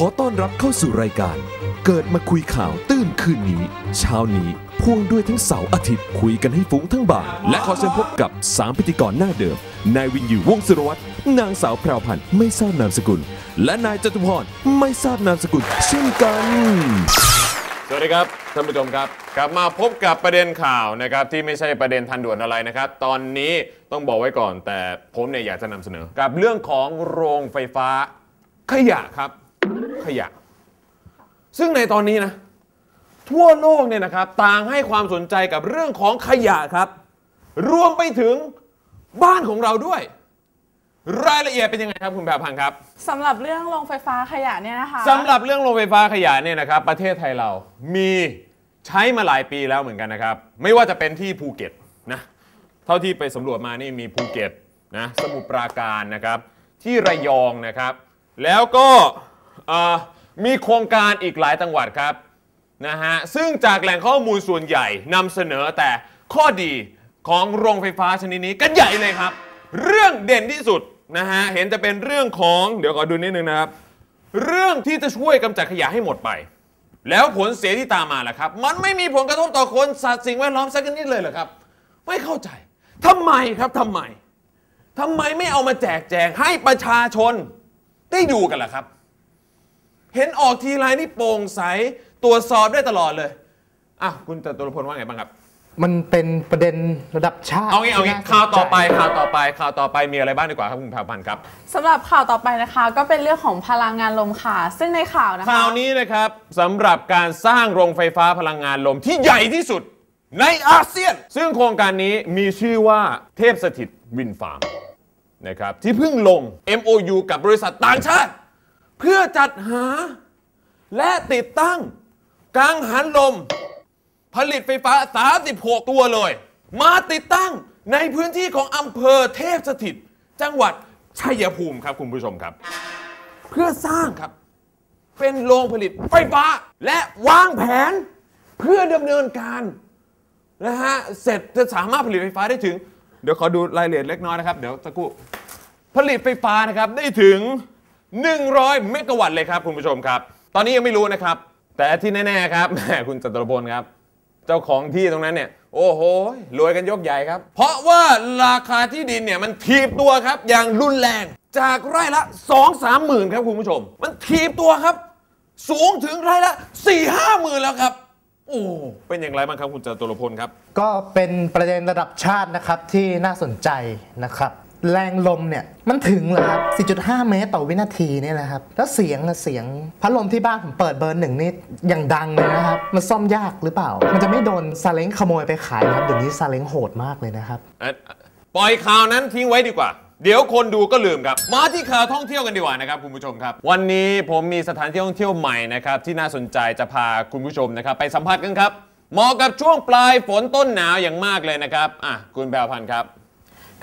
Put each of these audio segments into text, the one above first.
ขอต้อนรับเข้าสู่รายการ เกิดมาคุยข่าวตื้นคืนนี้ เช้านี้พ่วงด้วยทั้งเสาร์อาทิตย์คุยกันให้ฟุ้งทั้งบ่ายและขอเชิญพบกับ 3 พิธีกรหน้าเดิม นายวินยูวงสุรวัตรนางสาวแพรวพันธ์ไม่ทราบนามสกุล และนายจตุพรไม่ทราบนามสกุล เช่นกัน สวัสดีครับท่านผู้ชมครับกลับมาพบกับประเด็นข่าวนะครับที่ไม่ใช่ประเด็นทันด่วนอะไรนะครับ ตอนนี้ต้องบอกไว้ก่อน แต่ผมเนี่ยอยากจะนำเสนอ กับเรื่องของโรงไฟฟ้าขยะครับ ขยะ ซึ่งในตอนนี้นะ ทั่วโลกเนี่ยนะครับต่างให้ความสนใจกับเรื่องของขยะครับ รวมไปถึงบ้านของเราด้วย รายละเอียดเป็นยังไงครับคุณแพรพันธ์ครับสำหรับเรื่องโรงไฟฟ้าขยะเนี่ยนะคะสำหรับเรื่องโรงไฟฟ้าขยะเนี่ยนะครับ ประเทศไทยเรามีใช้มาหลายปีแล้วเหมือนกันนะครับ ไม่ว่าจะเป็นที่ภูเก็ตนะเท่าที่ไปสำรวจมานี่มีภูเก็ตนะสมุทรปราการนะครับ ที่ระยองนะครับ แล้วก็เอ่อ มีโครงการอีกหลายจังหวัดครับนะฮะซึ่งจากแหล่งข้อมูลส่วนใหญ่นำเสนอแต่ข้อดีของโรงไฟฟ้าชนิดนี้กันใหญ่เลยครับ เรื่องเด่นที่สุดนะฮะเห็นจะเป็นเรื่องของเดี๋ยวขอดูนิดนึงนะครับ เรื่องที่จะช่วยกำจัดขยะให้หมดไป แล้วผลเสียที่ตามมาล่ะครับ มันไม่มีผลกระทบต่อคนสัตว์สิ่งแวดล้อมสักนิดเลยเหรอครับ ไม่เข้าใจทำไมครับทำไมทำไมไม่เอามาแจกแจงให้ประชาชนได้ดูกันล่ะครับ เห็นออกทีไรนี่โปร่งใสตรวจสอบได้ตลอดเลยอะคุณจตุรพลว่าไงบ้างครับ มันเป็นประเด็นระดับชาติเอางี้เอางี้ที่น่สนใจข่าวต่อไปข่าวต่อไปข่าวต่อไปมีอะไรบ้างดีกว่าครับคุณแพรพันธ์ครับสำหรับข่าวต่อไปนะคะ ก็เป็นเรื่องของพลังงานลมค่ะ ซึ่งในข่าวนะคะข่าวนี้นะครับสำหรับการสร้างโรงไฟฟ้าพลังงานลมที่ใหญ่ที่สุดในอาเซียน ซึ่งโครงการนี้มีชื่อว่าเทพสถิตวินฟาร์มนะครับที่เพิ่งลง MOU กับบริษัทต่างชาติ เพื่อจัดหา และติดตั้งกังหันลม ผลิตไฟฟ้า 36 ตัวเลย มาติดตั้งในพื้นที่ของอำเภอเทพสถิต จังหวัดชัยภูมิครับคุณผู้ชมครับ เพื่อสร้างครับ เป็นโรงผลิตไฟฟ้า และวางแผน เพื่อดำเนินการนะฮะเสร็จจะสามารถผลิตไฟฟ้าได้ถึง เดี๋ยวขอดูรายละเอียดเล็กน้อยนะครับ เดี๋ยวสักครู่ผลิตไฟฟ้านะครับได้ถึง 100 เมกะวัตต์เลยครับคุณผู้ชมครับ ตอนนี้ยังไม่รู้นะครับ แต่ที่แน่ๆครับแหมคุณจตุรพลครับ เจ้าของที่ตรงนั้นเนี่ย โอ้โหรวยกันยกใหญ่ครับ เพราะว่าราคาที่ดินเนี่ยมันทีบตัวครับ อย่างรุนแรง จากไร่ละ 2 3หมื่นครับคุณผู้ชม มันทีบตัวครับ สูงถึงไร่ละ 4 5หมื่นแล้วครับโอ้เป็นอย่างไรบ้างครับคุณจตุรพลครับ ก็เป็นประเด็นระดับชาตินะครับที่น่าสนใจนะครับ แรงลมเนี่ยมันถึงเหรอครับ 4.5 เมตรต่อวินาทีเนี่ยนะครับ แล้วเสียงอะเสียงพัดลมที่บ้านผมเปิดเบอร์หนึ่งนี่อย่างดังเลยนะครับ มันซ่อมยากหรือเปล่า มันจะไม่โดนซาเล้งขโมยไปขายนะครับ เดี๋ยวนี้ซาเล้งโหดมากเลยนะครับ ปล่อยข่าวนั้นทิ้งไว้ดีกว่า เดี๋ยวคนดูก็ลืมครับ มาที่ข่าวท่องเที่ยวกันดีกว่านะครับคุณผู้ชมครับ วันนี้ผมมีสถานที่ท่องเที่ยวใหม่นะครับที่น่าสนใจจะพาคุณผู้ชมนะครับไปสัมผัสกันครับ เหมาะกับช่วงปลายฝนต้นหนาวอย่างมากเลยนะครับอะคุณแปลพันธ์ครับ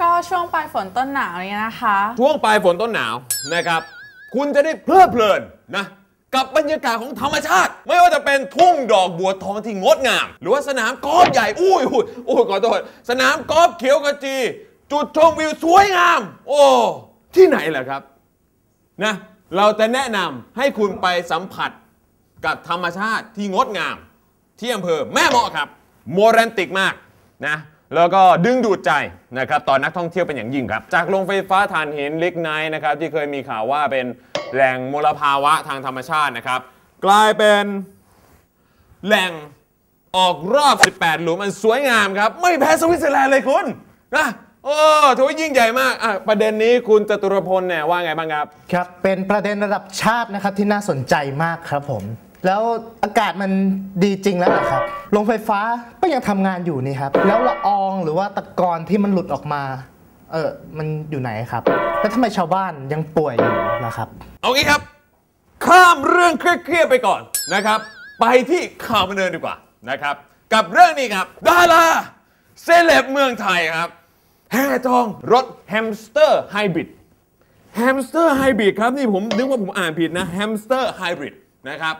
ก็ช่วงปลายฝนต้นหนาวนี่นะคะ ช่วงปลายฝนต้นหนาวนะครับ คุณจะได้เพลิดเพลินนะกับบรรยากาศของธรรมชาติ ไม่ว่าจะเป็นทุ่งดอกบัวทองที่งดงาม หรือว่าสนามกอล์ฟใหญ่อุ้ยอุ้ยอุ้ยขอโทษสนามกอล์ฟเขียวขจี จุดชมวิวสวยงาม โอ้ที่ไหนล่ะครับนะเราจะแนะนำให้คุณไปสัมผัสกับธรรมชาติที่งดงาม ที่อำเภอแม่เมาะครับ โมเรนติกมากนะ แล้วก็ดึงดูดใจนะครับตอนนักท่องเที่ยวเป็นอย่างยิ่งครับ จากโรงไฟฟ้าถ่านหินลิกไนท์นะครับที่เคยมีข่าวว่าเป็นแหล่งมลภาวะทางธรรมชาตินะครับ กลายเป็นแหล่งออกรอบ 18 หลุมอันสวยงามครับ ไม่แพ้สวิตเซอร์แลนด์เลยคุณนะโอ้ถือว่ายิ่งใหญ่มากอะประเด็นนี้คุณจตุรพลเนี่ยว่าไงบ้างครับ ครับ เป็นประเด็นระดับชาตินะครับที่น่าสนใจมากครับผม แล้วอากาศมันดีจริงแล้วเหรอครับโรงไฟฟ้าก็ยังทำงานอยู่นี่ครับ แล้วละอองหรือว่าตะกอนที่มันหลุดออกมา เออมันอยู่ไหนครับ แล้วทำไมชาวบ้านยังป่วยอยู่นะครับ เอางี้ครับ ข้ามเรื่องเครียดๆไปก่อนนะครับ ไปที่ข่าวบันเทิงดีกว่านะครับ กับเรื่องนี้ครับ ดาราเซเลบเมืองไทยครับแห่จองรถแฮมสเตอร์ไฮบริดแฮมสเตอร์ไฮบริดครับนี่ผมนึกว่าผมอ่านผิดนะแฮมสเตอร์ไฮบริดนะครับ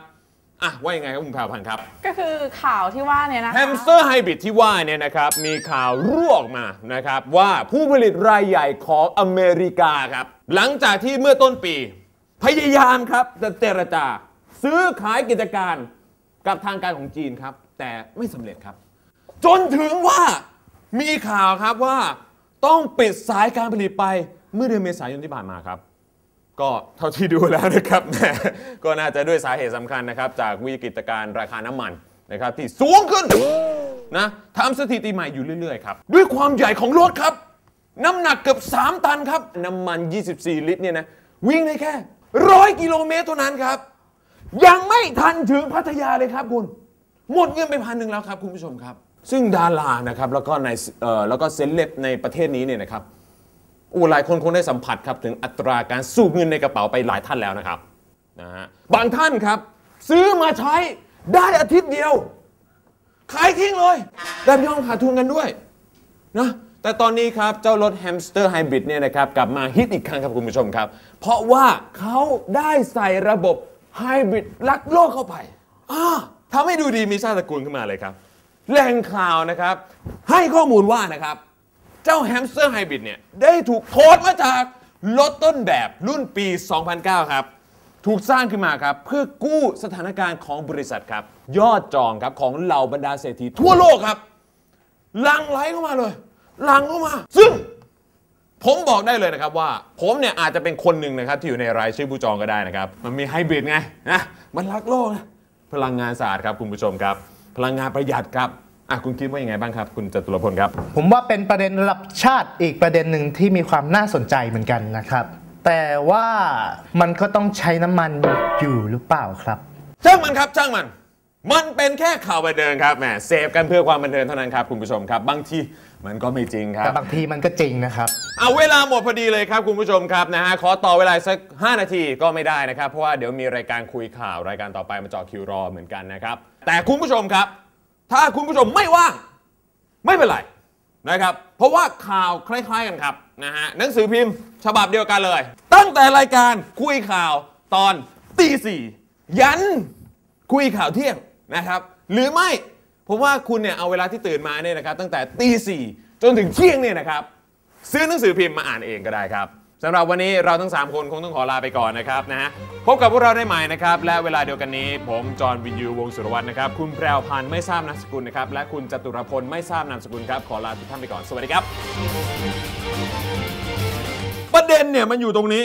อะว่ายังไงครับคุณแพรวพันธ์ครับ ก็คือข่าวที่ว่าเนี่ยนะคะแฮมสเตอร์ไฮบริดที่ว่าเนี่ยนะครับ มีข่าวรั่วออกมานะครับ ว่าผู้ผลิตรายใหญ่ของอเมริกาครับ หลังจากที่เมื่อต้นปีผพยายามครับจะเจรจา ซื้อขายกิจการกับทางการของจีนครับ แต่ไม่สำเร็จครับ จนถึงว่ามีข่าวครับว่าต้องปิดสายการผลิตไปเมื่อเดือนเมษายนที่ผ่านมาครับ ก็เท่าที่ดูแล้วนะครับ ก็น่าจะด้วยสาเหตุสำคัญนะครับ จากวิกฤตการณ์ราคาน้ำมันนะครับ ที่สูงขึ้นนะทำสถิติใหม่อยู่เรื่อยๆครับ ด้วยความใหญ่ของรถครับ น้ำหนักเกือบ 3 ตันครับ น้ำมัน 24 ลิตรเนี่ยนะ วิ่งได้แค่ร้อยกิโลเมตรเท่านั้นครับ ยังไม่ทันถึงพัทยาเลยครับคุณ หมดเงินไปพันหนึ่งแล้วครับคุณผู้ชมครับ ซึ่งดารานะครับแล้วก็ในเอ่อแล้วก็เซเลบในประเทศนี้เนี่ยนะครับ โอ้หลายคนคงได้สัมผัสครับถึงอัตราการสูบเงินในกระเป๋าไปหลายท่านแล้วนะครับนะฮะบางท่านครับ ซื้อมาใช้ได้อาทิตย์เดียว ขายทิ้งเลยแบบยอมขาดทุนกันด้วยนะแต่ตอนนี้ครับ เจ้ารถแฮมสเตอร์ไฮบริดเนี่ยนะครับกลับมาฮิตอีกครั้งครับคุณผู้ชมครับ เพราะว่าเขาได้ใส่ระบบไฮบริดลักโลกเข้าไปอ่าทำให้ดูดีมีชาติตระกูลขึ้นมาเลยครับ แหล่งข่าวนะครับ ให้ข้อมูลว่านะครับ เจ้าแฮมสเตอร์ไฮบริดเนี่ยได้ถูกโคดมาจากรถต้นแบบรุ่นปี 2009 ครับ ถูกสร้างขึ้นมาครับ เพื่อกู้สถานการณ์ของบริษัทครับ ยอดจองครับของเหล่าบรรดาเศรษฐีทั่วโลกครับหลังไหลเข้ามาเลยหลังเข้ามา ซึ่งผมบอกได้เลยนะครับว่า ผมเนี่ยอาจจะเป็นคนหนึ่งนะครับ ที่อยู่ในรายชื่อผู้จองก็ได้นะครับ มันมีไฮบริดไงนะมันรักโลกนะพลังงานสะอาดครับคุณผู้ชมครับ พลังงานประหยัดครับ อะคุณคิดว่ายังไงบ้างครับ คุณจตุรพลครับ ผมว่าเป็นประเด็นระดับชาติอีกประเด็นหนึ่งที่มีความน่าสนใจเหมือนกันนะครับ แต่ว่ามันก็ต้องใช้น้ำมันอยู่หรือเปล่าครับช่างมันครับช่างมัน มันเป็นแค่ข่าวบันเทิงครับแหมเสพกันเพื่อความบันเทิงเท่านั้นครับคุณผู้ชมครับ บางทีมันก็ไม่จริงครัแต่บบางทีมันก็จริงนะครับ เอาเวลาหมดพอดีเลยครับคุณผู้ชมครับนะฮะขอต่อเวลาสัก 5 นาทีก็ไม่ได้นะครับ เพราะว่าเดี๋ยวมีรายการคุยข่าวรายการต่อไปมาเจอคิวรอเหมือนกันนะครับ แต่คุณผู้ชมครับ ถ้าคุณผู้ชมไม่ว่างไม่เป็นไรนะครับ เพราะว่าข่าวคล้ายๆกันครับนะฮะหนังสือพิมพ์ฉบับเดียวกันเลย ตั้งแต่รายการคุยข่าวตอนตีสี่ยันคุยข่าวเที่ยงนะครับ หรือไม่ผมว่าคุณเนี่ยเอาเวลาที่ตื่นมาเนี่ยนะครับ ตั้งแต่ตีสี่จนถึงเที่ยงเนี่ยนะครับ ซื้อหนังสือพิมพ์มาอ่านเองก็ได้ครับ สำหรับวันนี้เราทั้ง 3 คนคงต้องขอลาไปก่อนนะครับนะฮะพบกับพวกเราได้ใหม่นะครับ และเวลาเดียวกันนี้ ผมจอห์นวินยูวงศ์สุรวัตรนะครับ คุณแพรวพันธ์ไม่ทราบนามสกุลนะครับ และคุณจตุรพลไม่ทราบนามสกุลครับ ขอลาทุกท่านไปก่อน สวัสดีครับ ประเด็นเนี่ยมันอยู่ตรงนี้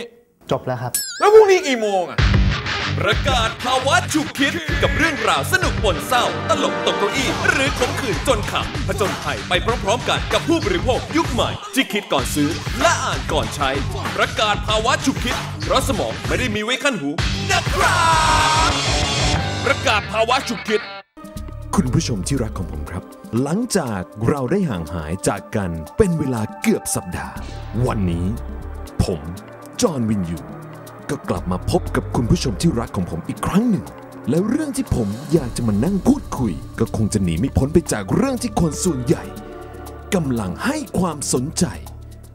จบแล้วครับ แล้วพรุ่งนี้กี่โมงอะ ประกาศภาวะฉุกคิดกับเรื่องราวสนุกปนเศร้า ตลกตกเก้าอี้ หรือขมขื่นจนขำผจญภัยไปพร้อมๆกันกับผู้บริโภคยุคใหม่ ที่คิดก่อนซื้อ และอ่านก่อนใช้ ประกาศภาวะฉุกคิด เพราะสมองไม่ได้มีไว้ขั้นหูนะครับประกาศภาวะฉุกคิด คุณผู้ชมที่รักของผมครับ หลังจากเราได้ห่างหายจากกันเป็นเวลาเกือบสัปดาห์ วันนี้ ผม จอห์นวินยู ก็กลับมาพบกับคุณผู้ชมที่รักของผมอีกครั้งหนึ่ง แล้วเรื่องที่ผมอยากจะมานั่งพูดคุย ก็คงจะหนีไม่พ้นไปจากเรื่องที่คนส่วนใหญ่กำลังให้ความสนใจ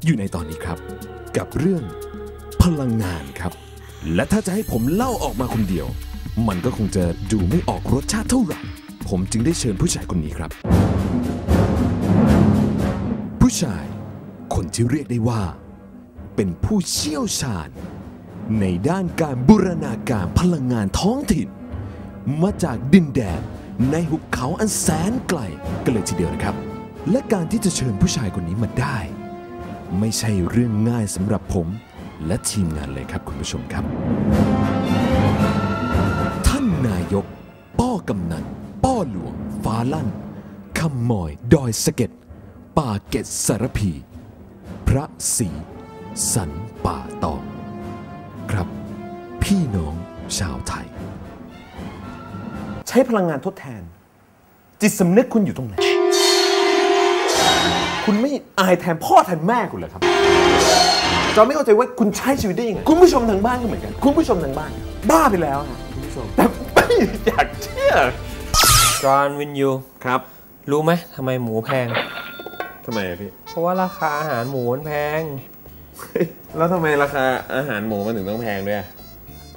อยู่ในตอนนี้ครับ กับเรื่องพลังงานครับ และถ้าจะให้ผมเล่าออกมาคนเดียว มันก็คงจะดูไม่ออกรสชาติเท่าไหร่ผมจึงได้เชิญผู้ชายคนนี้ครับ ผู้ชาย คนที่เรียกได้ว่า เป็นผู้เชี่ยวชาญ ในด้านการบูรณาการพลังงานท้องถิ่น มาจากดินแดนในหุบเขาอันแสนไกลกันเลยทีเดียวนะครับ และการที่จะเชิญผู้ชายคนนี้มาได้ ไม่ใช่เรื่องง่ายสำหรับผมและทีมงานเลยครับคุณผู้ชมครับ ท่านนายก ป้อกำนัน ป้อหลวง ฟ้าลั่นคำมอย ดอยสะเก็ด ป่าเก็ดสารพี พระศรีสันป่าตอง พี่น้องชาวไทย ใช้พลังงานทดแทน จิตสำนึกคุณอยู่ตรงไหน คุณไม่อายแทนพ่อแทนแม่คุณเหรอครับจอไม่เข้าใจว่าคุณใช้ชีวิตได้ยังไงคุณผู้ชมทางบ้านก็เหมือนกัน คุณผู้ชมทางบ้าน บ้าไปแล้วนะคุณผู้ชมแต่ไม่อยากเชื่อจอห์นวินยูครับ รู้ไหมทำไมหมูแพง ทำไมอะพี่ เพราะว่าราคาอาหารหมูมันแพง แล้วทำไมราคาอาหารหมูมันถึงต้องแพงด้วยอะ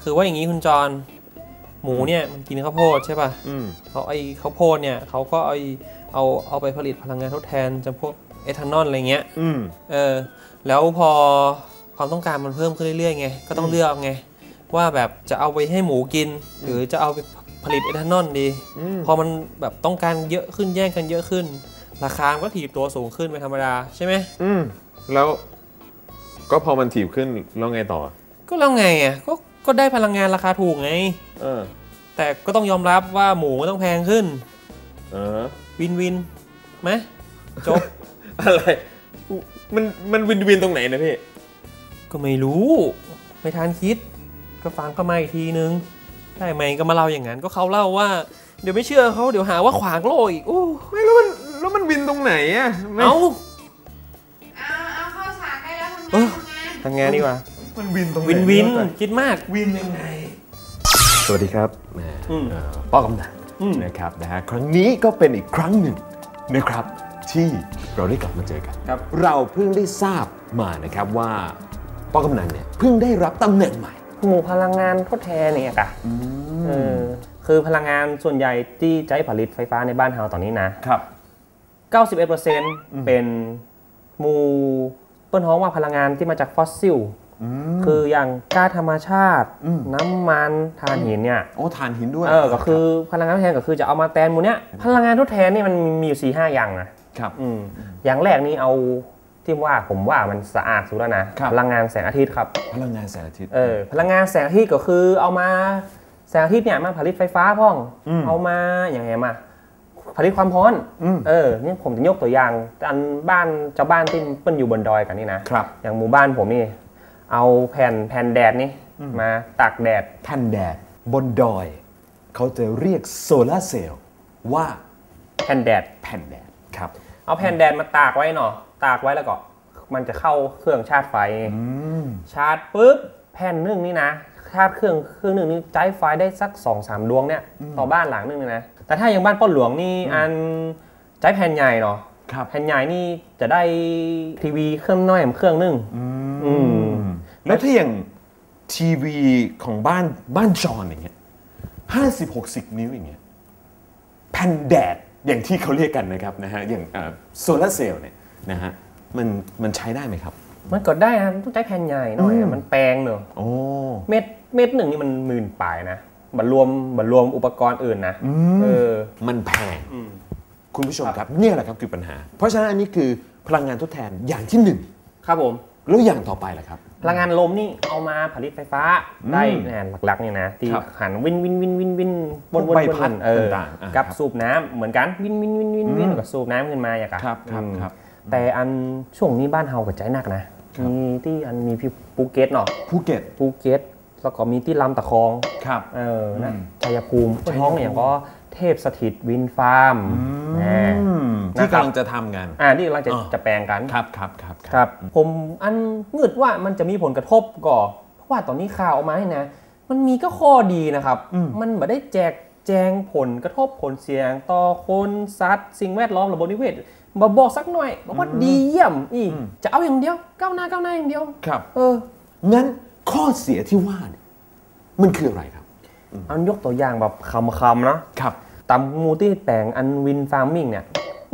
คือว่าอย่างนี้คุณจอห์นหมูเนี่ยมันกินข้าวโพดใช่ป่ะอืมเขาไอ้ข้าวโพดเนี่ยเขาก็เอาเอาเอาไปผลิตพลังงานทดแทนจำพวกเอทานอลอะไรเงี้ยอืมเออ แล้วพอความต้องการมันเพิ่มขึ้นเรื่อยๆไง ก็ต้องเลือกไง ว่าแบบจะเอาไปให้หมูกิน หรือจะเอาไปผลิตเอทานอลดี พอมันแบบต้องการเยอะขึ้นแย่งกันเยอะขึ้น ราคามันก็ถีบตัวสูงขึ้นเป็นธรรมดาใช่ไหมอืมแล้ว ก็พอมันถีบขึ้นแล้วไงต่อ ก็แล้วไงอะก็ ก็ได้พลังงานราคาถูกไง เออ แต่ก็ต้องยอมรับว่าหมูก็ต้องแพงขึ้น เออ วินวินไหมจบ อะไร มันมันวินวินตรงไหนนะพี่ ก็ไม่รู้ ไม่ทันคิด ก็ฟังก็มาอีกทีนึง ได้ไหมก็มาเล่าอย่างนั้น ก็เขาเล่าว่า เดี๋ยวไม่เชื่อเขาเดี๋ยวหาว่าขวางโลกอีกโอ้ไม่แล้วมันแล้วมันวินตรงไหนอะไม่เอาเอาเอาเข้าฉากได้แล้วทำเออไงทำไงทำงานดีกว่า มันวินตรงไหนวินวินเดี๋ยก่อคิดมากวินยังไง สวัสดีครับแหมอืมเอ่อป้อกำนันอืมนะครับนะฮะครั้งนี้ก็เป็นอีกครั้งหนึ่งนะครับ ที่เราได้กลับมาเจอกัน ครับ เราเพิ่งได้ทราบมานะครับว่าป้อกำนันเนี่ยเพิ่งได้รับตำแหน่งใหม่ หมู่พลังงานทดแทนเนี่ยกะเออคือพลังงานส่วนใหญ่ที่ใช้ผลิตไฟฟ้าในบ้านเราตอนนี้นะ ครับ 91%เป็นหมู่เปิ้นฮ้องว่าพลังงานที่มาจากฟอสซิล คืออย่างก๊าซธรรมชาติ น้ำมันถ่านหินเนี่ยโอ้ทานหินด้วยเออก็คือพลังงานทดแทนก็คือจะเอามาแทนหมูเนี้ยพลังงานทดแทนนี่มันมีอยู่สี่ห้าอย่างนะครับอืมอย่างแรกนี่เอาที่ว่าผมว่ามันสะอาดสุดแล้วนะครับพลังงานแสงอาทิตย์ครับ พลังงานแสงอาทิตย์เออพลังงานแสงอาทิตย์ก็คือเอามาแสงอาทิตย์เนี่ยมาผลิตไฟฟ้าพ่องอืมเอามาอย่างไงมาผลิตความร้อนอืมเออนี่ผมจะยกตัวอย่างอันบ้านเจ้าบ้านที่เปิ้นอยู่บนดอยกันนี่นะครับอย่างหมู่บ้านผมนี่ เอาแผ่นแผ่นแดดนี่มาตากแดดแผ่นแดดบนดอย เขาจะเรียกโซลาร์เซลล์ว่าแผ่นแดดแผ่นแดดครับ เอาแผ่นแดดมาตากไว้เนาะตากไว้แล้วก็ มันจะเข้าเครื่องชาร์จไฟชาร์จปุ๊บแผ่นหนึ่งนี่นะชาร์จเครื่องเครื่องหนึ่งนี่ใช้ไฟได้สัก2อสามดวงเนี่ยต่อบ้านหลังหนึงเลยนะแต่ถ้าอย่างบ้านป้อนหลวงนี่อันใช้แผ่นใหญ่เนาะครับแผ่นใหญ่นี่จะได้ทีวีเครื่องน้อยเครื่องหนึงอืม แล้วถ้าอย่างทีวีของบ้านบ้านจอนอย่างเงี้ยห้าสิบหกสิบนิ้วอย่างเงี้ยแผ่นแดดอย่างที่เขาเรียกกันนะครับนะฮะอย่างโซลาร์เซลล์เนี่ยนะฮะมันมันใช้ได้ไหมครับ มันก็ได้นะต้องใช้แผ่นใหญ่หน่อยอะมันแปลงเนอะโอ้เม็ดเม็ดหนึ่งนี่มันหมื่นปลายนะบัรวมบัรวมอุปกรณ์อื่นนะเออมันแพงคุณผู้ชมครับเนี่ยแหละครับคือปัญหา เพราะฉะนั้นอันนี้คือพลังงานทดแทนอย่างที่หนึ่งครับผม แล้วอย่างต่อไปล่ะครับ พลังงานลมนี่เอามาผลิตไฟฟ้าได้แน่หลักๆเนี่ยนะที่ครับหันวินวินวินวินวินวนพววนกใบพัดเออต่างๆอะกับครับสูบน้ำเหมือนกันวินวินวินวินวินกับสูบน้ำขึ้นมาอย่างกันครับครับอืมครับแต่อันช่วงนี้บ้านเฮากับใจหนักนะมีที่อันมีพี่ภูเก็ตเนาะภูเก็ตภูเก็ตแล้วก็มีที่ลำตะคองครับเออนะชัยภูมิท้องเนี่ยก็ เทพสถิตวินฟาร์มแหมที่นะครับกำลังจะทำกันอ่าที่กำลังจะอ่าจะแปลงกันครับครับครับครับผมอันงึดว่ามันจะมีผลกระทบก่อเพราะว่าตอนนี้ข่าวออกมาเนี่ยนะมันมีก็ข้อดีนะครับ มันไม่ได้แจกแจงผลกระทบผลเสียง ต่อคนสัตว์สิ่งแวดล้อมระบบนิเวศมาบอกสักหน่อยบอกว่าดีเยี่ยมอีกจะเอาอย่างเดียวก้าวหน้าก้าวหน้าอย่างเดียวครับ เอองั้นข้อเสียที่ว่าเนี่ยมันคืออะไรครับอันยกตัวอย่างแบบคำๆนะครับ ตามมูที่แปลงอันวินฟาร์มิงเนี่ย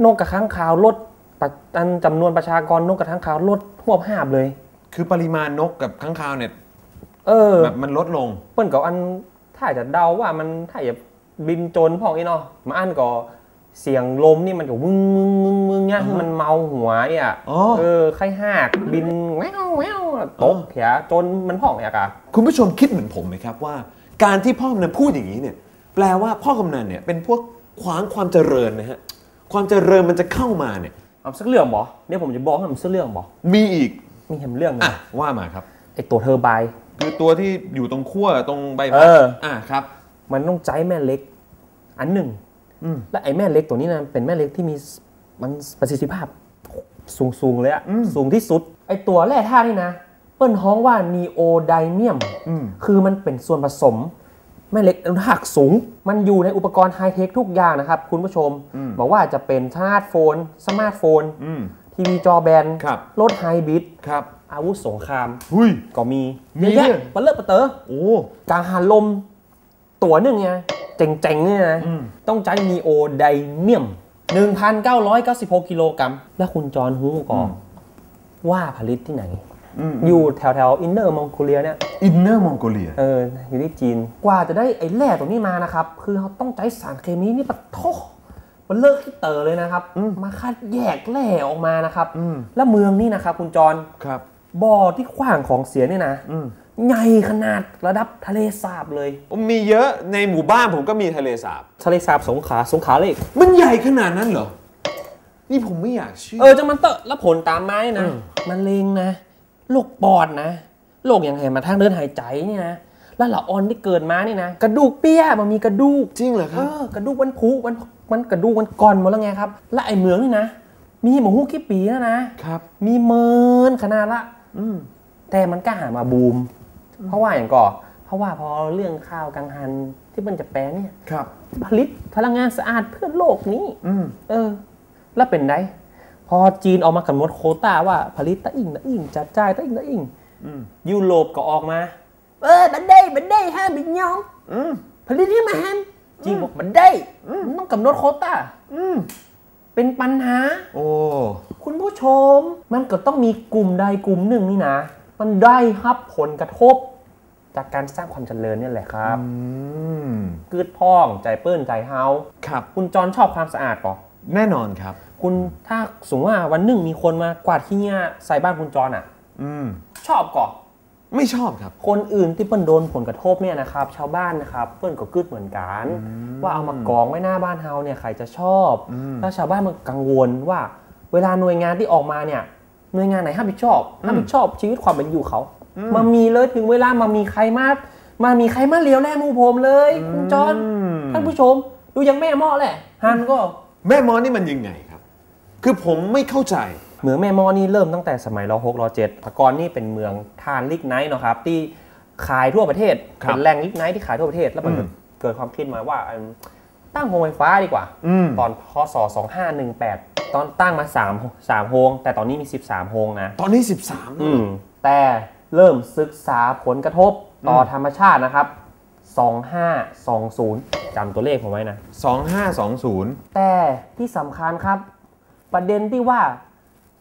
นกกระข้างคาวลดปะอันจำนวนประชากรนกกระข้างคาวลดทั่วภาพเลย คือปริมาณนกกับข้างคาวเนี่ยเออแบบมันลดลง เปิ้นก็อันถ้าจะเดาว่ามันถ้าอย่าบินโจนพองอีเนาะมาอันก็เสียงลมนี่มันก็วึ้งวึ้งวึ้งวึ้งเนี่ยคือมันเมาหัวเนี่ยอ๋อเออไข้หากบินแววแววตกเถียจนมันพองเนี่ยกะคุณผู้ชมคิดเหมือนผมไหมครับว่า การที่พ่อกำนันพูดอย่างนี้เนี่ย แปลว่าพ่อกำนันเนี่ยเป็นพวกขวางความเจริญนะฮะความเจริญมันจะเข้ามาเนี่ยเอาสักเรื่องบ่เดี๋ยวผมจะบอกให้มันสักเรื่องบ่มีอีกมีเห็นเรื่องหนึอะงว่ามาครับไอตัวเทอร์ไบน์คือตัวที่อยู่ตรงขั้วตรงใบเอพัดออะครับ มันต้องใจแม่เหล็ก อันหนึ่งและไอ้แม่เหล็กตัวนี้นะเป็นแม่เหล็กที่มีมันประสิทธิภาพสูงสูงๆเลยอะสูงที่สุด ไอ้ตัวแร่ธาตุนี่นะ เปิ้นฮ้องว่านีโอไดเมียมคือมันเป็นส่วนผสม แม่เหล็กอนุภาคสูง มันอยู่ในอุปกรณ์ไฮเทคทุกอย่างนะครับ คุณผู้ชม บอกว่าจะเป็นสมาร์ทโฟน สมาร์ทโฟนอืมทีวีจอแบนครับรถไฮบริดครับอาวุธสงครามหุยก็มีมีเยอะด้วยแยะปะเลอะปะเตอโอ้กลางหันลม ตัวหนึ่งไงเจ๋งๆเนี่ยนะต้องใช้นีโอไดเมียม 1,996 กิโลกรัม แล้วคุณจอห์นฮูก่อนว่าผลิตที่ไหน อยู่แถวแถวอินเนอร์มองโกเลียเนี่ยอินเนอร์มองโกเลียเอออยู่ที่จีน กว่าจะได้ไอ้แร่ตัวนี้มานะครับ คือเขาต้องใช้สารเคมีนี่ปะโทมันเลิกที่เตอเลยนะครับ มาคัดแยกแร่ออกมานะครับ แล้วเมืองนี่นะครับคุณจรครับบ่อที่ขว้างของเสียเนี่ยนะใหญ่ขนาดระดับทะเลสาบเลย มีเยอะในหมู่บ้านผมก็มีทะเลสาบ ทะเลสาบสงขลาสงขลาเลยมันใหญ่ขนาดนั้นเหรอ นี่ผมไม่อยากเชื่อ เออจังมันเตอะแล้วผลตามไม้นะ มันเลงนะ โรคปอดนะโรคอย่างไงมาทางเดินหายใจนี่นะแล้วละออนที่เกิดมานี่นะกระดูกเปี้ยมันมีกระดูกจริงเหรอคเอรับอกระดูกมันผุมันมันกระดูกมันก่อนหมดแล้วไงครับ และไอ้เหมืองนี่นะ มีหมูฮู้กี่ปีแล้วนะครับ มีเมินขนาดละแต่มันก็หามาบูม เพราะว่าอย่างก่อเพราะว่าพอเรื่องข้าวกังหันที่มันจะแปลเนี่ยครับ ผลิตพลังงานสะอาดเพื่อโลกนี้เออ แล้วเป็นไงพ อจีนออกมากำหนดโควต้าว่าผลิตตะอิ่งตะอิ่งจัดจ่ายตะอิ่งตะอิ่งยุโรปก็ออกมา เออบันได้บันได้ห้ามบินยองผลิตให้มาห้ามจีนบอกบันได้มันต้องกำหนดโควต้าเป็นปัญหา โอ้คุณผู้ชม มันก็ต้องมีกลุ่มใดกลุ่มหนึ่งนี่นะ มันได้รับผลกระทบ จากการสร้างความเจริญเนี่ยแหละครับอืมกืดพ้องใจเปิ้ลใจเฮาครับ คุณจรชอบความสะอาดก่อแน่นอนครับ คุณถ้าสมมติว่าวันหนึ่งมีคนมากวาดขี้เนี่ยใส่บ้านคุณจรอะ อืม ชอบก่อไม่ชอบครับ คนอื่นที่เปิ้ลโดนผลกระทบเนี่ยนะครับ ชาวบ้านนะครับ เปิ้ลก็กึดเหมือนกัน ว่าเอามากองไว้หน้าบ้านเฮาเนี่ยใครจะชอบถ้าชาวบ้านมันกังวลว่า เวลาหน่วยงานที่ออกมาเนี่ย หน่วยงานไหนห้ามผิดชอบห้ามผิดชอบชีวิตความเป็นอยู่เขามามีเลยถึงเวลามามีใครมามามีใครมาเลี้ยวแลหมูผมเลยคุณจอนท่านผู้ชม ดูอยังแม่หม้อแหละฮันก็ แม่มอนี่มันยังไง ครับคือผมไม่เข้าใจเหมืองแม่หม้อนี่เริ่มตั้งแต่สมัยรหกรเจ็ดตะกอนนี่เป็นเมืองทานลิกไนท์เนาะครับ ที่ขายทั่วประเทศ ครับเป็นแหล่งลิกไนท์ที่ขายทั่วประเทศ แล้วมันอืม เกิดความคิดมาว่าอันตั้งโรงไฟฟ้าดีกว่า อืมตอนพศ 2518 ตอนตั้งมา3 3โฮง แต่ตอนนี้มี 13โฮงนะ ตอนนี้ 13อืม แต่เริ่มศึกษาผลกระทบต่อธรรมชาตินะครับ 2520จำตัวเลขผมไว้นะ 2520 แต่ที่สำคัญครับ ประเด็นที่ว่า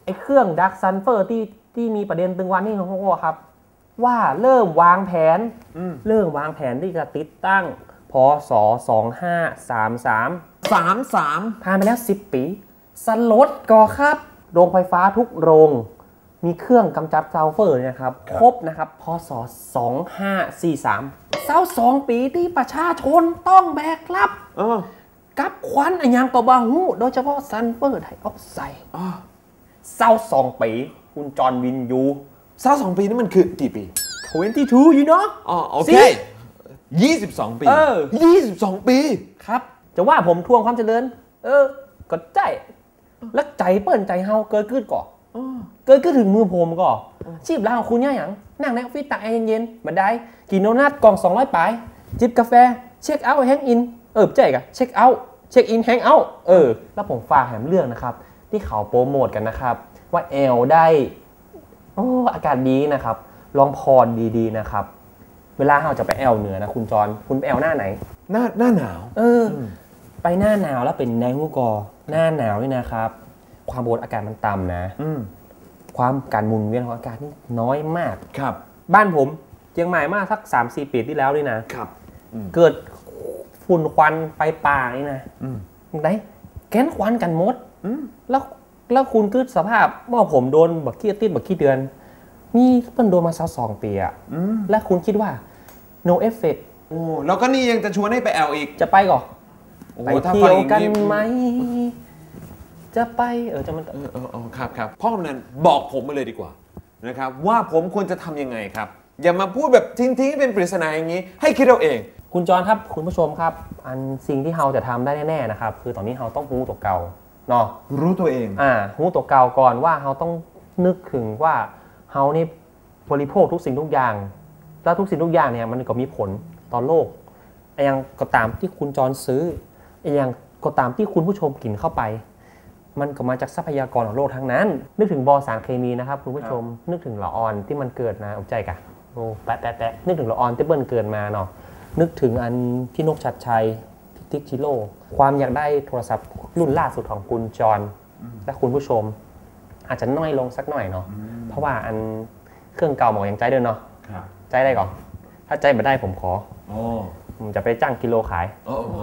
ไอ้เครื่องดักซันเฟอร์ที่ที่มีประเด็นตึงวันนี่ของพวกครับ ว่าเริ่มวางแผนเริ่มวางแผนที่จะติดตั้งพศ2533 33ผ่านไปแล้ว 10 ปี สลดก่อครับ โรงไฟฟ้าทุกโรง มีเครื่องกำจัดซัลเฟอร์เนยนะครับ ครบนะครับ พศ 2543เศร้าสองปีที่ประชาชนต้องแบกรับเออ กับควันอันยังกบาหูโดยเฉพาะซัลเฟอร์ไดออกไซด์เศร้าสองปี คุณจอห์นวินยูซาสองปีนี่มันคือกี่ปี 22 you know อ๋อโอเคสิ22 ปี เออ 22 ปี ครับ จะว่าผมทวงความเจริญ เออ ก็ใจ แล้วใจเปิ้นใจเฮาเกิดขึ้นก่อนเกิดขึ้นถึงมือผมก่อนชีพลาวของคุณเนี่ยอย่างนั่งในออฟฟิศตากแอร์เย็นๆบันไดกินโดนัทกล่อง 200ปลาย จิบกาแฟ เช็คเอาท์แฮงอิน เออใจกะเช็คเอาท์เช็คอินแฮงเอาท์เออ แล้วผมฝากแถมเรื่องนะครับ ที่เขาโปรโมทกันนะครับ ว่าแอลได้โอ้อากาศดีนะครับ ลองพรดีๆนะครับ เวลาเราจะไปแอลเหนือนะคุณจรคุณไปแอลหน้าไหน หน้าหน้าหนาว เอออไปหน้าหนาวแล้วเป็นแนงหูกอ หน้าหนาวนี่นะครับ ความกดอากาศมันต่ำนะ อืมความการหมุนเวียนของอากาศนี่น้อยมาก ครับ บ้านผมเชียงใหม่มาสัก3 4ปีที่แล้วนี่นะครับ เกิด ฝุ่นควันไฟป่านี่นะอืมไหนแก้นควันกันหมดแล้วแล้วคุณคือสภาพเมื่อผมโดนบักกี้ติดบักกี้เดือน นี่เพิ่นโดนมาสักสองปีอะแล้วคุณคิดว่า no effect โอ้แล้วก็นี่ยังจะชวนให้ไปแอลอีก จะไปก่อนโอ้ไปถ้าเที่ฟัยงวอย่างกันนี้ไหม จะไปเออจะมันเออเออเออครับครับพ่อกำนันบอกผมมาเลยดีกว่านะครับ ว่าผมควรจะทำยังไงครับ อย่ามาพูดแบบทิ้งๆให้เป็นปริศนาอย่างนี้ ให้คิดเอาเอง คุณจรครับคุณผู้ชมครับ อันสิ่งที่เราจะทำได้แน่ๆนะครับคือตอนนี้เราต้องรู้ตัวเก่าเนาะรู้ตัวเองอ่ารู้ตัวเก่าก่อนว่าเราต้องนึกถึงว่าเรานี่บริโภคทุกสิ่งทุกอย่าง แล้วทุกสิ่งทุกอย่างเนี่ยมันก็มีผลต่อโลกไอ้อยังก็ตามที่คุณจรซื้อไอ้อยังก็ตามที่คุณผู้ชมกินเข้าไป มันก็มาจากทรัพยากรของโลกทั้งนั้น นึกถึงบอสารเคมีนะครับคุณผู้ชมนึกถึงละออนที่มันเกิดมาอุจใจกะ โอ้แปะแปะแปะนึกถึงละออนที่เบิ้ลเกิดมาเนาะนึกถึงอันพี่นกชัดชัยพี่ติ๊กชิโร่ความอยากได้โทรศัพท์รุ่นล่าสุดของคุณจรและคุณผู้ชม อาจจะน้อยลงสักหน่อยเนาะเพราะว่าอันเครื่องเก่าหมอยังใจเดินเนาะครับใจได้ก่อนถ้าใจไม่ได้ผมขอโอ้ผมจะไปจ้างกิโลขายโอ้โห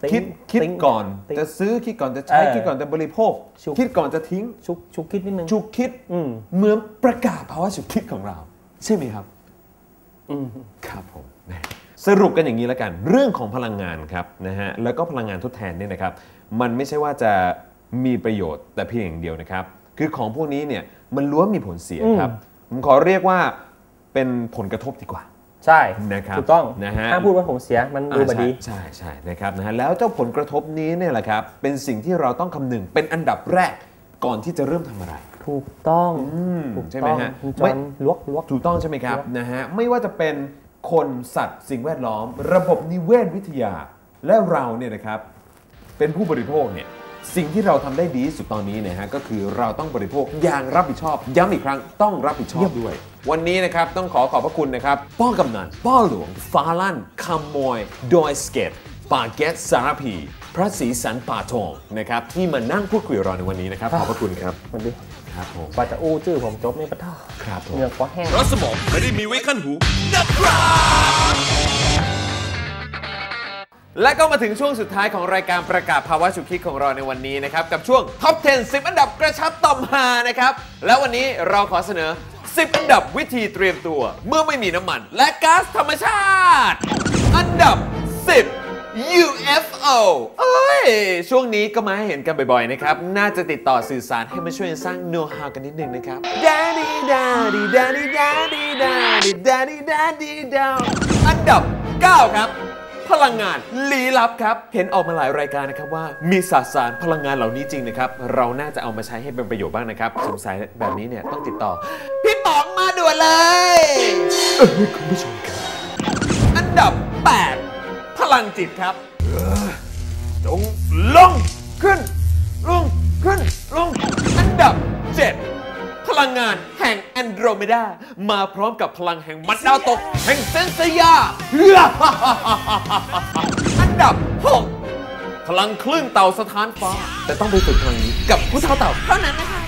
ติ๊งคิดคิดติ๊งก่อนติ๊งจะซื้อคิดก่อนจะใช้เออคิดก่อนจะบริโภคชุบคิดก่อนจะทิ้งชุกชุกคิดนิดนึงฉุกคิดอืมเหมือนประกาศภาวะฉุกคิดของเรา ใช่ไหมครับอืม ครับผมนะสรุปกันอย่างนี้แล้วกัน เรื่องของพลังงานครับนะฮะแล้วก็พลังงานทดแทนเนี่ยนะครับ มันไม่ใช่ว่าจะมีประโยชน์แต่เพียงอย่างเดียวนะครับ คือของพวกนี้เนี่ยมันล้วนมีผลเสียครับผมขอเรียกว่าเป็นผลกระทบดีกว่าใช่นะครับถูกต้องนะฮะห้ามพูดว่าผมเสียมันดูบดีอ่าใช่ใช่ใช่นะครับนะฮะแล้วเจ้าผลกระทบนี้เนี่ยแหละครับเป็นสิ่งที่เราต้องคำนึงเป็นอันดับแรกก่อนที่จะเริ่มทำอะไร ถูกต้องมถูกใช่ไหมต้องฮะคุณจไม่อนลวกลวกถูกต้องใช่ไหมครับนะฮะไม่ว่าจะเป็นคนสัตว์สิ่งแวดล้อม ระบบนิเวศวิทยาและเราเนี่ยนะครับเป็นผู้บริโภคเนี่ยสิ่งที่เราทำได้ดีที่สุดตอนนี้เนี่ยฮะก็คือเราต้องบริโภคอย่างรับผิดชอบ ย้ำอีกครั้งต้องรับผิดชอบด้วย วันนี้นะครับต้องขอขอบพระคุณนะครับป้อกำนันป้อหลวง ฟ้าลั่นคำมอยดอยสเก็ตป่าแก๊สสารพี พระศรีสันป่าทองนะครับที่มานั่งพูดคุยกับเราในวันนี้นะครับขอบพระคุณครับมันดิ ครับผมกว่าจะอู้จื้อผมจบนี่ปะท่าครับผมเหงือกก็แห้งเพราะสมองไม่ได้มีไว้ขั้นหูนะครับและก็มาถึงช่วงสุดท้ายของรายการประกาศภาวะฉุกคิดของเราในวันนี้นะครับ กับช่วง Top 10 10 อันดับกระชับต่อมหานะครับ แล้ววันนี้เราขอเสนอ 10 อันดับวิธีเตรียมตัว เมื่อไม่มีน้ำมัน และก๊าซธรรมชาติ อันดับ 10 UFO เอ้ย ช่วงนี้ก็มาให้เห็นกันบ่อยๆนะครับ น่าจะติดต่อสื่อสารให้มาช่วยสร้าง know how กันนิดนึงนะครับ Daddy Daddy Daddy Daddy Daddy Daddy Daddy Down อันดับ 9 ครับพลังงานลี้ลับครับ เห็นออกมาหลายรายการนะครับว่ามีสสารพลังงานเหล่านี้จริงนะครับ เราน่าจะเอามาใช้ให้เป็นประโยชน์บ้างนะครับ สงสัยแบบนี้เนี่ยต้องติดต่อ พี่ป๋องมาด่วนเลยเออคุณผู้ชมครับ ลังจิตครับจงลงขึ้น ลงขึ้น ลง อันดับ 7 พลังงานแห่งแอนโดรเมดา มาพร้อมกับพลังแห่งมัดดาวตก แห่งเซนเซียอันดับ 6 พลังคลื่นเต่าสถานฟ้า แต่ต้องไปฝึกพลังนี้กับผู้เท่าเต่าเท่านั้นนะคะ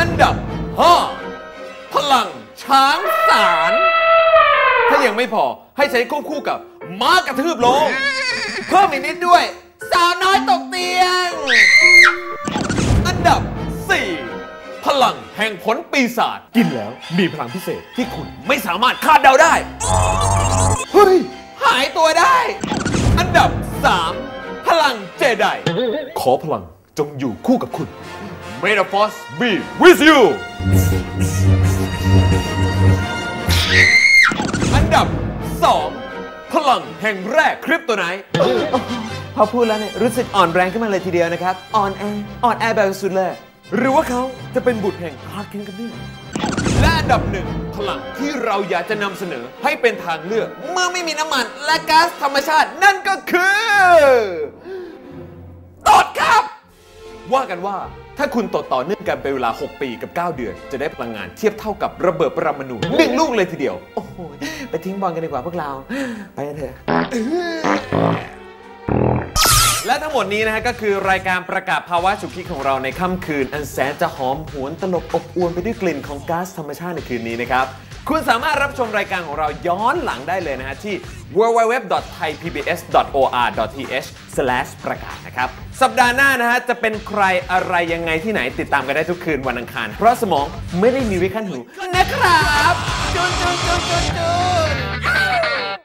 อันดับ 5 พลังช้างสาร ยังไม่พอให้ใช้ควบคู่กับม้ากระทืบโลงเพิ่มอีกนิดด้วย สาวน้อยตกเตียง อันดับ 4 พลังแห่งผลปีศาจกินแล้วมีพลังพิเศษที่คุณไม่สามารถคาดเดาได้ เฮ้ย หายตัวได้ อันดับ 3 พลังเจไดขอพลังจงอยู่คู่กับคุณ May the force be with you อันดับ 2 พลังแห่งแรกคริปโตไนท์พอพูดแล้วเนี่ยรู้สึกอ่อนแรงขึ้นมาเลยทีเดียวนะครับ อ่อนแอ อ่อนแอแบบสุดเลย หรือว่าเขาจะเป็นบุตรแห่งคลาร์กเคนกันเนี่ยและอันดับหนึ่งพลังที่เราอยากจะนำเสนอให้เป็นทางเลือก เมื่อไม่มีน้ำมันและก๊าซธรรมชาตินั่นก็คือตดครับ ว่ากันว่า ถ้าคุณตดต่อเนื่องกันเป็นเวลา 6 ปีกับ 9 เดือน จะได้พลังงานเทียบเท่ากับระเบิดปรมาณูหนึ่งลูกเลยทีเดียว โอ้โห ไปทิ้งบอลกันดีกว่าพวกเรา ไปกันเถอะ และทั้งหมดนี้นะฮะก็คือรายการประกาศภาวะฉุกคิดของเราในค่ำคืน อันแสนจะหอมหวนตลบอบอวลไปด้วยกลิ่นของก๊าซธรรมชาติในคืนนี้นะครับ คุณสามารถรับชมรายการของเราย้อนหลังได้เลยนะฮะ ที่ www.thaipbs.or.th ประกาศนะครับ สัปดาห์หน้านะฮะ จะเป็นใครอะไรยังไงที่ไหนติดตามกันได้ทุกคืนวันอังคาร เพราะสมองไม่ได้มีไว้ขั้นหูนะครับ จุนจุนจุนจุนจุน